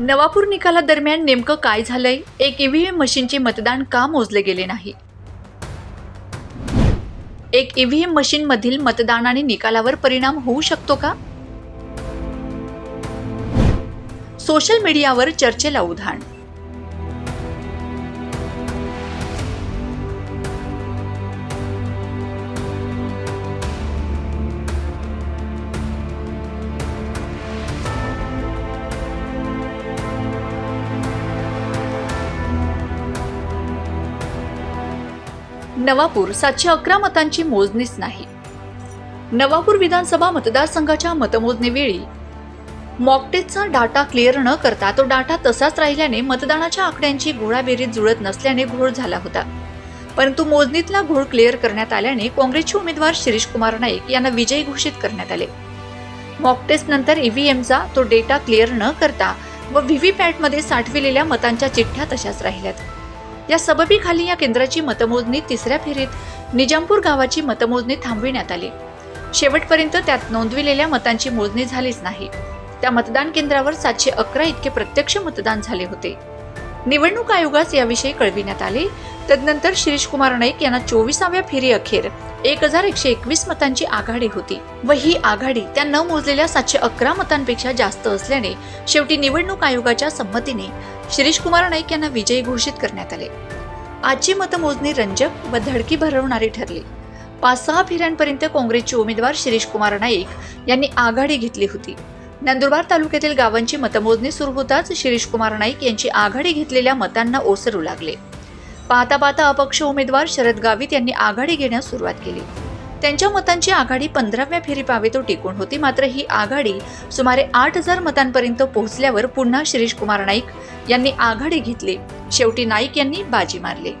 नवापूर निकालादरम्यान नेमकं काय झालंय? एक ईव्हीएम मशीनचे मतदान का मोजले गेले नाही? एक ईव्हीएम मशीन मधील मतदानाने निकालावर परिणाम होऊ शकतो का? सोशल मीडियावर चर्चेला उधाण नवापूर सातशे अकरा मतांची मोजणीच नाही. नवापूर विधानसभा मतदारसंघाच्या मतमोजणीवेळी मॉकटेचचा डाटा क्लिअर न करता तो डाटा तसाच राहिल्याने मतदानाच्या आकड्यांची घोडाबेरीत जुळत नसल्याने घोळ झाला होता. परंतु मोजणीतला घोळ क्लिअर करण्यात आल्याने काँग्रेसचे उमेदवार शिरीष कुमार नाईक यांना विजयी घोषित करण्यात आले. मॉकटेस्ट नंतर ईव्हीएमचा तो डेटा क्लिअर न करता व व्हीव्हीपॅटमध्ये साठविलेल्या मतांच्या चिठ्ठ्या तशाच राहिल्यात. या सबबीखाली या केंद्राची मतमोजणी तिसऱ्या फेरीत निजामपूर गावाची मतमोजणी थांबविण्यात आली. शेवटपर्यंत त्यात नोंदविलेल्या मतांची मोजणी झालीच नाही. त्या मतदान केंद्रावर सातशे अकरा इतके प्रत्यक्ष मतदान झाले होते. निवडणूक आयोगास याविषयी कळविण्यात आले तदनंतर शिरीष कुमार नाईक यांना चोवीसाव्या फेरी अखेर. एक हजार एकशे एकवीस मतांची आघाडी होती. व ही आघाडी त्या न मोजलेल्या सातशे अकरा मतांपेक्षा जास्त असल्याने शेवटी निवडणूक आयोगाच्या संमतीने शिरीष कुमार नाईक यांना विजयी घोषित करण्यात आले. आजची मतमोजणी रंजक व धडकी भरवणारी ठरली. पाच सहा फेऱ्यांपर्यंत काँग्रेसचे उमेदवार शिरीष कुमार नाईक यांनी आघाडी घेतली होती. नंदुरबार तालुक्यातील गावांची मतमोजणी सुरू होताच शिरीष कुमार नाईक यांची आघाडी घेतलेल्या मतांना ओसरू लागले. पाहता पाहता अपक्ष उमेदवार शरद गावित यांनी आघाडी घेण्यास सुरुवात केली. त्यांच्या मतांची आघाडी पंधराव्या फेरी पावे तो टिकून होती मात्र ही आघाडी सुमारे आठ हजार मतांपर्यंत पोहोचल्यावर पुन्हा शिरीष कुमार नाईक यांनी आघाडी घेतली. शेवटी नाईक यांनी बाजी मारली.